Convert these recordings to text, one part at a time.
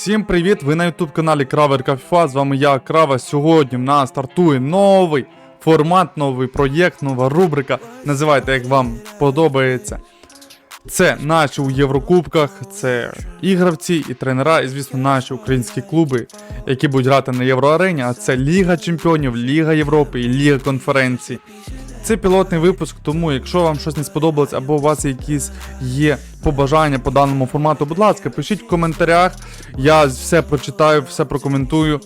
Всім привіт! Ви на YouTube каналі Краверка FIFA. З вами я, Крава. Сьогодні в нас стартує новий формат, новий проєкт, нова рубрика. Називайте, як вам подобається. Це наші у Єврокубках, це і гравці, і тренера, і, звісно, наші українські клуби, які будуть грати на Євроарені, а це Ліга Чемпіонів, Ліга Європи і Ліга конференцій. Це пілотний випуск, тому якщо вам щось не сподобалось або у вас якісь є побажання по даному формату, будь ласка, пишіть в коментарях. Я все прочитаю, все прокоментую.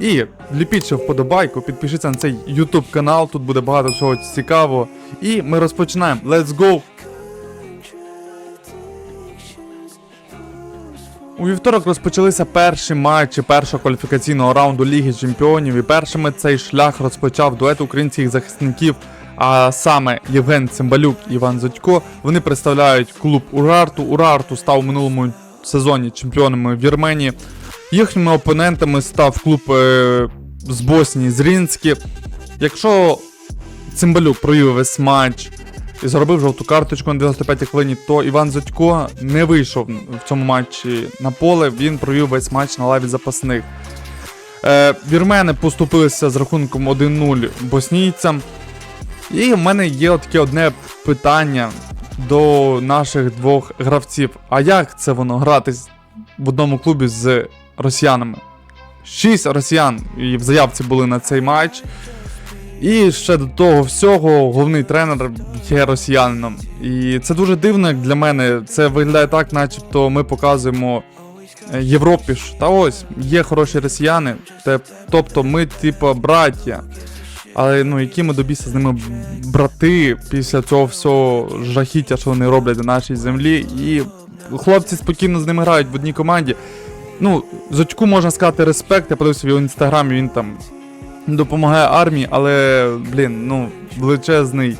І ліпіть ще вподобайку, підпишіться на цей YouTube канал, тут буде багато всього цікавого. І ми розпочинаємо. Let's go! У вівторок розпочалися перші матчі першого кваліфікаційного раунду Ліги Чемпіонів, і першими цей шлях розпочав дует українських захисників, а саме Євген Цимбалюк і Іван Зодько. Вони представляють клуб Урарту. Урарту став у минулому сезоні чемпіонами в Вірменії. Їхніми опонентами став клуб е, з Боснії Зрінські. Якщо Цимбалюк провів весь матч і заробив жовту карточку на 95-й хвилині, то Іван Зодько не вийшов в цьому матчі на поле. Він провів весь матч на лаві запасних. Е, вірмени поступилися з рахунком 1-0 боснійцям. І в мене є таке одне питання до наших двох гравців. А як це воно грати в одному клубі з росіянами? Шість росіян і в заявці були на цей матч. І ще до того всього, головний тренер є росіянином. І це дуже дивно, для мене. Це виглядає так, начебто ми показуємо е, Європі ж. Та ось, є хороші росіяни, тобто ми, типа, браття. Але ну, які ми до з ними брати після цього всього жахіття, що вони роблять на нашій землі. І хлопці спокійно з ними грають в одній команді. Ну, Зочку можна сказати респект, я подивився в його інстаграмі, він там допомагає армії, але, блін, ну, величезний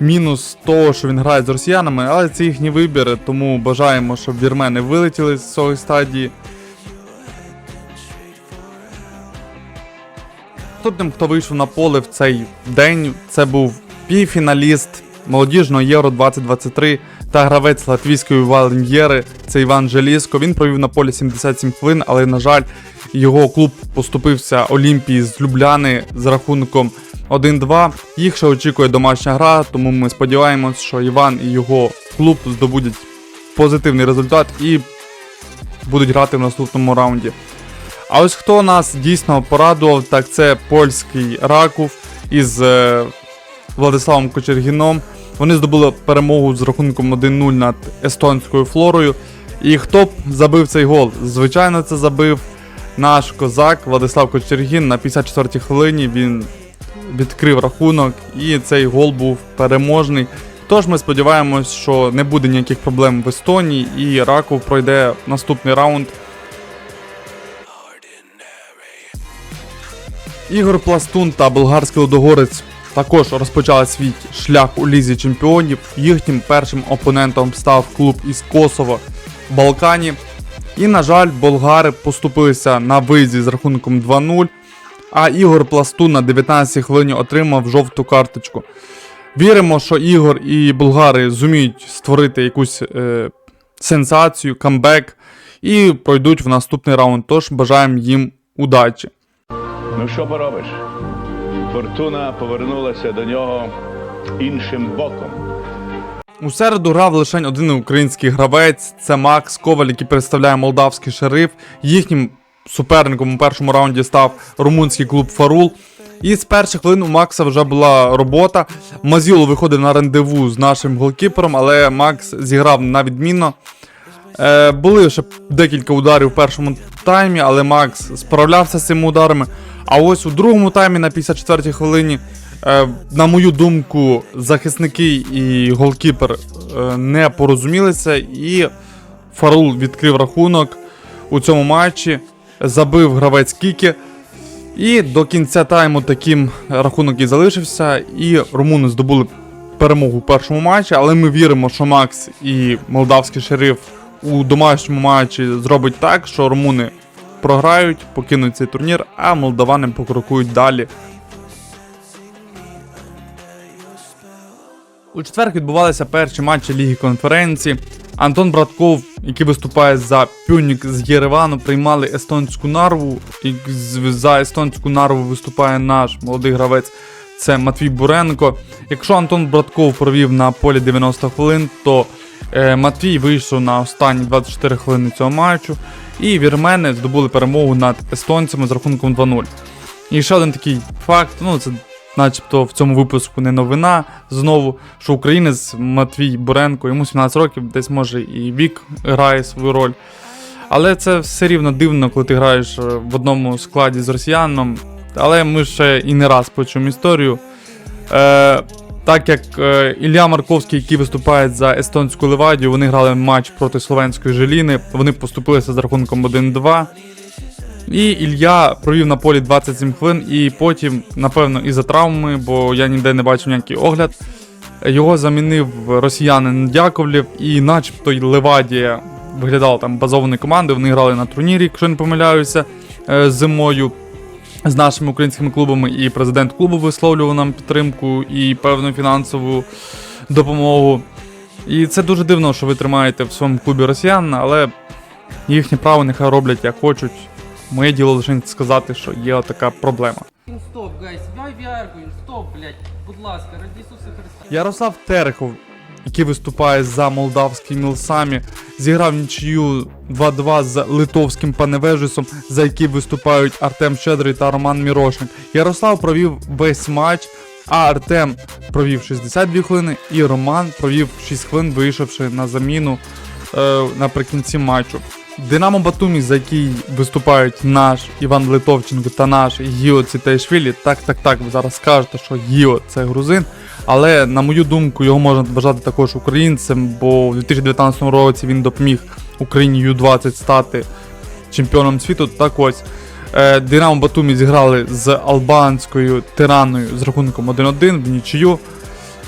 мінус того, що він грає з росіянами, але це їхні вибір, тому бажаємо, щоб вірмени вилетіли з цієї стадії. Наступним, хто вийшов на поле в цей день, це був півфіналіст молодіжного Євро 2023 та гравець латвійської Валін'єри, це Іван Желіско. Він провів на полі 77 хвилин, але, на жаль, його клуб поступився Олімпії з Любляни з рахунком 1-2. Їх ще очікує домашня гра, тому ми сподіваємось, що Іван і його клуб здобудуть позитивний результат і будуть грати в наступному раунді. А ось хто нас дійсно порадував, так це польський Раков із е, Владиславом Кочергіном. Вони здобули перемогу з рахунком 1-0 над естонською флорою. І хто б забив цей гол? Звичайно, це забив наш козак Владислав Кочергін на 54-й хвилині. Він відкрив рахунок, і цей гол був переможний. Тож ми сподіваємось, що не буде ніяких проблем в Естонії, і Раков пройде наступний раунд Ігор Пластун та болгарський лодогорець також розпочали свій шлях у лізі чемпіонів. Їхнім першим опонентом став клуб із Косово в Балкані. І, на жаль, болгари поступилися на виїзді з рахунком 2-0. А Ігор Пластун на 19 хвилині отримав жовту карточку. Віримо, що Ігор і болгари зуміють створити якусь е, сенсацію, камбек і пройдуть в наступний раунд. Тож бажаємо їм удачі. Ну що поробиш? Фортуна повернулася до нього іншим боком. У середу грав лише один український гравець. Це Макс Коваль, який представляє молдавський шериф. Їхнім суперником у першому раунді став румунський клуб Фарул. І з перших хвилин у Макса вже була робота. Мазіло виходив на рандеву з нашим голкіпером, але Макс зіграв на відмінно. Е, були ще декілька ударів в першому таймі, але Макс справлявся з цими ударами. А ось у другому таймі на 54-й хвилині, е, на мою думку, захисники і голкіпер е, не порозумілися, і Фарул відкрив рахунок у цьому матчі, забив гравець Кікі. І до кінця тайму таким рахунок і залишився, і румуни здобули перемогу в першому матчі, але ми віримо, що Макс і молдавський шериф у домашньому матчі зробить так, що румуни програють, покинуть цей турнір, а молдавани покрокують далі. У четвер відбувалися перші матчі Ліги конференції. Антон Братков, який виступає за Пюнік з Єревану, приймали естонську нарву. І за естонську нарву виступає наш молодий гравець. Це Матвій Буренко. Якщо Антон Братков провів на полі 90 хвилин, то Матвій вийшов на останні 24 хвилини цього матчу. І вірмени здобули перемогу над естонцями з рахунком 2-0. І ще один такий факт, ну це начебто в цьому випуску не новина. Знову, що українець Матвій Буренко, йому 17 років, десь може і вік грає свою роль. Але це все рівно дивно, коли ти граєш е, в одному складі з росіяном. Але ми ще і не раз почуємо історію. Е, так як е, Ілля Марковський, який виступає за естонську Левадію, вони грали матч проти словенської Желіни. Вони поступилися з рахунком 1-2. І Ілля провів на полі 27 хвилин, і потім, напевно, із-за травми, бо я ніде не бачив ніякий огляд. Його замінив росіянин Дяковлєв, і начебто Левадія виглядала там базованою командою. Вони грали на турнірі, якщо не помиляюся, е, зимою з нашими українськими клубами. І президент клубу висловлював нам підтримку і певну фінансову допомогу. І це дуже дивно, що ви тримаєте в своєму клубі росіян, але їхнє право нехай роблять як хочуть. Моє діло лише сказати, що є така проблема. Стоп, гайс, VR-ку, стоп, блядь, будь ласка, ради Ісуса Христа. Ярослав Терехов, який виступає за молдавський Мілсамі, зіграв нічию 2-2 з литовським Паневежусом, за який виступають Артем Щедрий та Роман Мірошник. Ярослав провів весь матч, а Артем провів 62 хвилини, і Роман провів 6 хвилин, вийшовши на заміну е, наприкінці матчу. Динамо Батумі, за який виступають наш Іван Литовченко та наш Гіо Цітайшвілі. Так, так, так, ви зараз скажете, що Гіо це грузин. Але на мою думку, його можна вважати також українцем, бо в 2019 році він допоміг Україні Ю-20 стати чемпіоном світу. Так ось. е, Динамо Батумі зіграли з албанською тираною з рахунком 1-1 в нічию.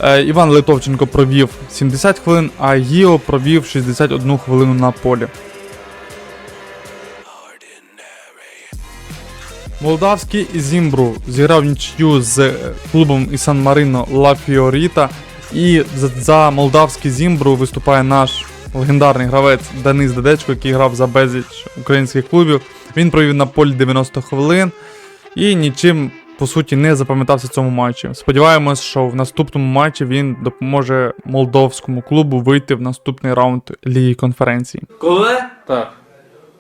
Е, Іван Литовченко провів 70 хвилин, а Гіо провів 61 хвилину на полі. Молдавський Зімбру зіграв нічию з е, клубом із Сан Марино Ла Фіоріта. І за, за молдавський Зімбру виступає наш легендарний гравець Денис Дедечко, який грав за безліч українських клубів. Він провів на полі 90 хвилин і нічим по суті не запам'ятався цьому матчі. Сподіваємось, що в наступному матчі він допоможе молдовському клубу вийти в наступний раунд Ліги конференції. Коли? Так.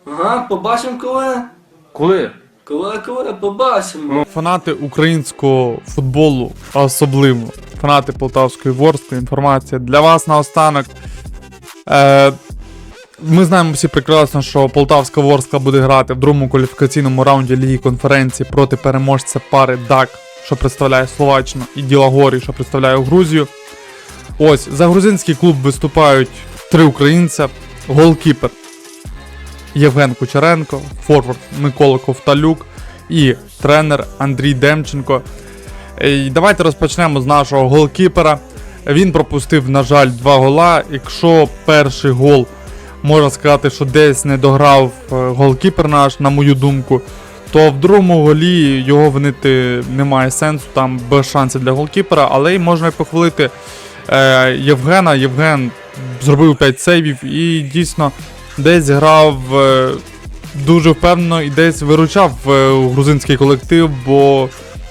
Ага, побачимо коли. Коли? Коли, коли, побачимо. Фанати українського футболу, особливо фанати Полтавської Ворської, інформація для вас наостанок. Е, ми знаємо всі прекрасно, що Полтавська Ворскла буде грати в другому кваліфікаційному раунді Ліги конференції проти переможця пари ДАК, що представляє Словаччину, і Ділагорі, що представляє Грузію. Ось за грузинський клуб виступають три українця: голкіпер Євген Кучеренко, форвард Микола Ковталюк і тренер Андрій Демченко. І давайте розпочнемо з нашого голкіпера. Він пропустив, на жаль, два гола. Якщо перший гол можна сказати, що десь не дограв е, голкіпер наш, на мою думку, то в другому голі його винити немає сенсу, там без шансів для голкіпера, але й можна похвалити е, Євгена. Євген зробив 5 сейвів і дійсно десь грав е, дуже впевнено і десь виручав е, грузинський колектив, бо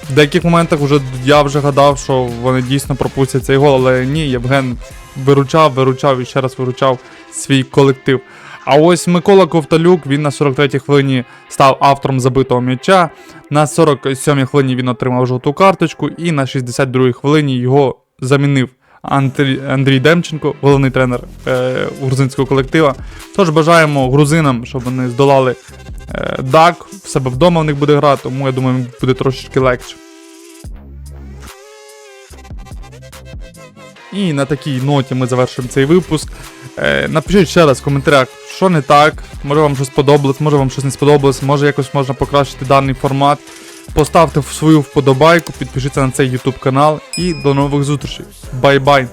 в деяких моментах вже я вже гадав, що вони дійсно пропустять цей гол, але ні, Євген виручав, виручав і ще раз виручав свій колектив. А ось Микола Ковталюк, він на 43-й хвилині став автором забитого м'яча. На 47-й хвилині він отримав жовту карточку, і на 62-й хвилині його замінив Андрій, Андрій Демченко, головний тренер е, грузинського колектива. Тож бажаємо грузинам, щоб вони здолали е, ДАК, в себе вдома в них буде грати, тому я думаю, буде трошечки легше. І на такій ноті ми завершуємо цей випуск. Е, напишіть ще раз в коментарях, що не так, може вам щось сподобалось, може вам щось не сподобалось, може якось можна покращити даний формат. Поставте свою вподобайку, підпишіться на цей YouTube канал і до нових зустрічей. Бай-бай!